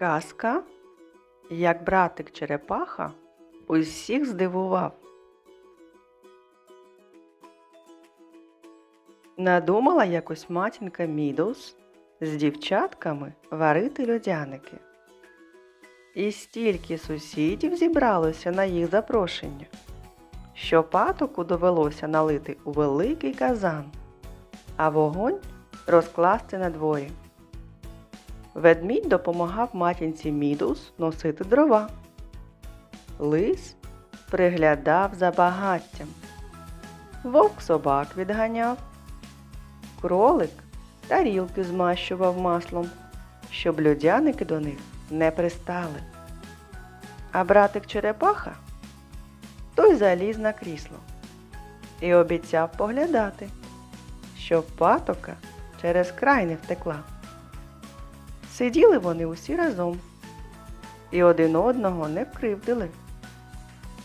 Казка, як братик Черепаха усіх здивував. Надумала якось матінка Мідус з дівчатками варити льодяники. І стільки сусідів зібралося на їх запрошення, що патоку довелося налити у великий казан, а вогонь розкласти на дворі. Ведмідь допомагав матінці Мідус носити дрова. Лис приглядав за багаттям. Вовк собак відганяв. Кролик тарілки змащував маслом, щоб льодяники до них не пристали. А братик Черепаха той заліз на крісло і обіцяв поглядати, щоб патока через край не втекла. Сиділи вони усі разом і один одного не вкривдили,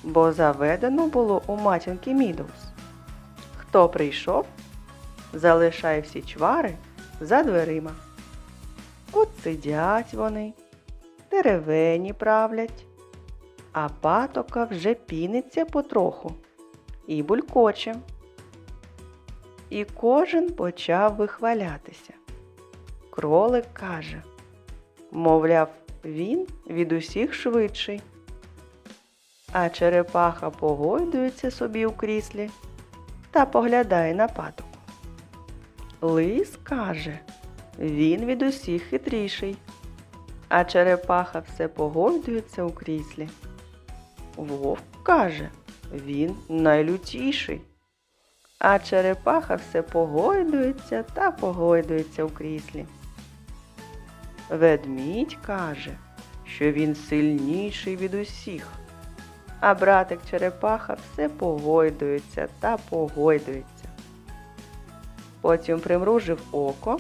бо заведено було у матінки Мідоус. Хто прийшов, залишай всі чвари за дверима. От сидять вони, деревені правлять, а патока вже піниться потроху і булькоче. І кожен почав вихвалятися. Кролик каже, мовляв, він від усіх швидший. А черепаха погойдується собі у кріслі та поглядає на патоку. Лис каже, він від усіх хитріший, а черепаха все погойдується у кріслі. Вовк каже, він найлютіший, а черепаха все погойдується та погойдується у кріслі. Ведмідь каже, що він сильніший від усіх, а братик Черепаха все погойдується та погойдується. Потім примружив око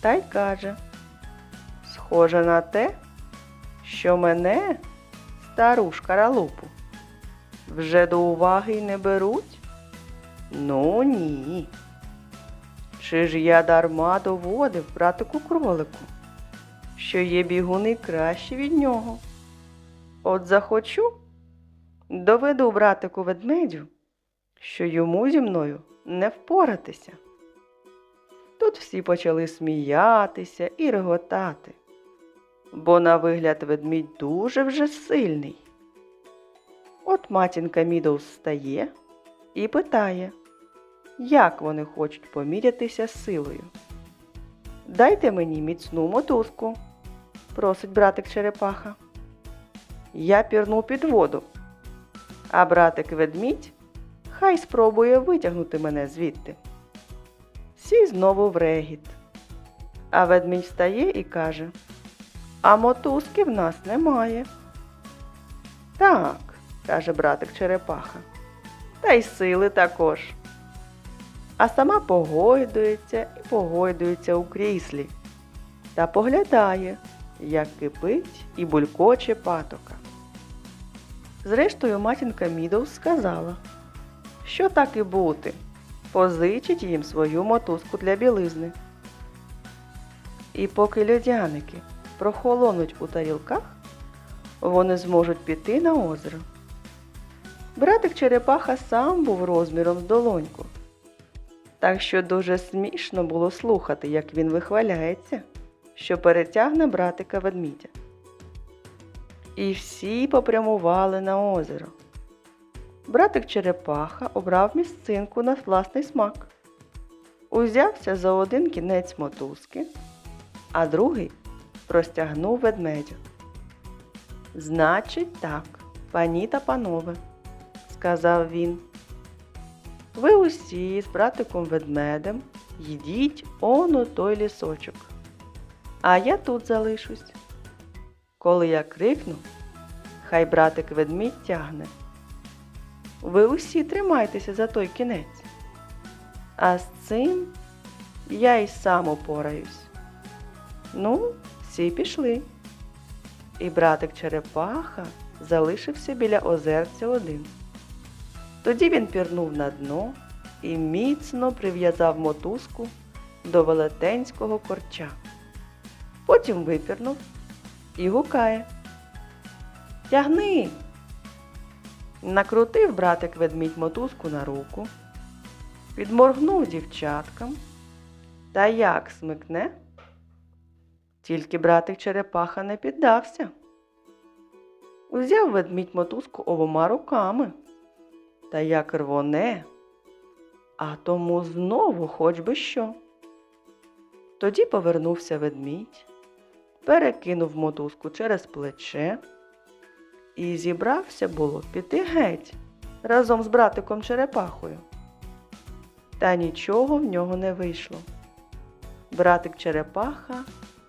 та й каже, схоже на те, що мене, стару шкаралупу, вже до уваги й не беруть? Ну ні. Чи ж я дарма доводив братику кролику? Що є бігуни кращі від нього. От захочу, доведу братику ведмедю, що йому зі мною не впоратися. Тут всі почали сміятися і реготати, бо на вигляд ведмідь дуже вже сильний. От матінка Мідоус встає і питає, як вони хочуть помірятися силою. Дайте мені міцну мотузку, просить братик Черепаха. Я пірну під воду, а братик ведмідь хай спробує витягнути мене звідти. Сій знову в регіт. А ведмідь встає і каже, а мотузки в нас немає. Так, каже братик Черепаха, та й сили також а сама погойдується і погойдується у кріслі та поглядає, як кипить і булькоче патока. Зрештою, матінка Мідоус сказала, що так і бути, позичить їм свою мотузку для білизни. І поки льодяники прохолонуть у тарілках, вони зможуть піти на озеро. Братик Черепаха сам був розміром з долоньку так що дуже смішно було слухати, як він вихваляється, що перетягне братика ведмідя. І всі попрямували на озеро. Братик Черепаха обрав місцинку на власний смак. Узявся за один кінець мотузки, а другий простягнув ведмедю. Значить, так, пані та панове, сказав він. Ви усі з братиком ведмедем йдіть он у той лісочок. А я тут залишусь. Коли я крикну, хай братик ведмідь тягне. Ви усі тримайтеся за той кінець. А з цим я й сам упораюсь. Ну, всі пішли. І братик Черепаха залишився біля озерця один. Тоді він пірнув на дно і міцно прив'язав мотузку до велетенського корча. Потім випірнув і гукає. Тягни. Накрутив братик ведмідь мотузку на руку, підморгнув дівчаткам та як смикне. Тільки братик черепаха не піддався. Узяв ведмідь мотузку обома руками та як рвоне, а тому знову хоч би що. Тоді повернувся ведмідь, перекинув мотузку через плече і зібрався було піти геть разом з братиком черепахою. Та нічого в нього не вийшло. Братик черепаха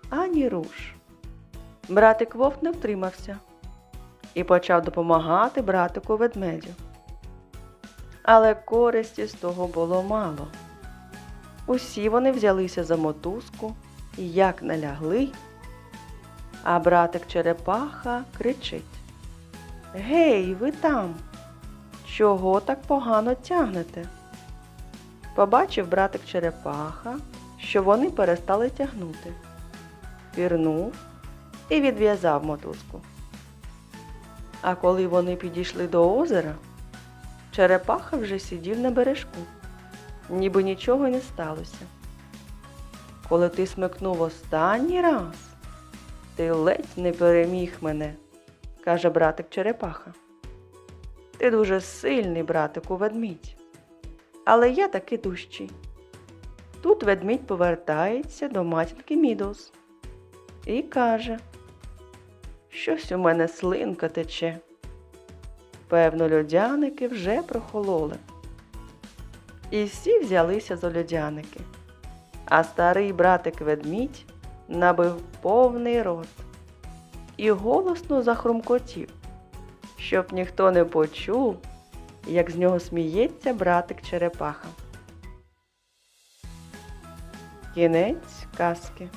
ані руш. Братик вовк не втримався і почав допомагати братику ведмедю. Але користі з того було мало. Усі вони взялися за мотузку і як налягли, а братик черепаха кричить Гей, ви там! Чого так погано тягнете? Побачив братик черепаха, що вони перестали тягнути. Пірнув і відв'язав мотузку. А коли вони підійшли до озера, черепаха вже сидів на бережку, ніби нічого не сталося. Коли ти смикнув останній раз, ти ледь не переміг мене, каже братик черепаха. Ти дуже сильний, братику, ведмідь, але я таки дужчий. Тут ведмідь повертається до матінки Мідос і каже, щось у мене слинка тече. Певно, льодяники вже прохололи. І всі взялися за льодяники, а старий братик ведмідь набив повний рот і голосно захрумкотів, щоб ніхто не почув, як з нього сміється братик черепаха. Кінець казки.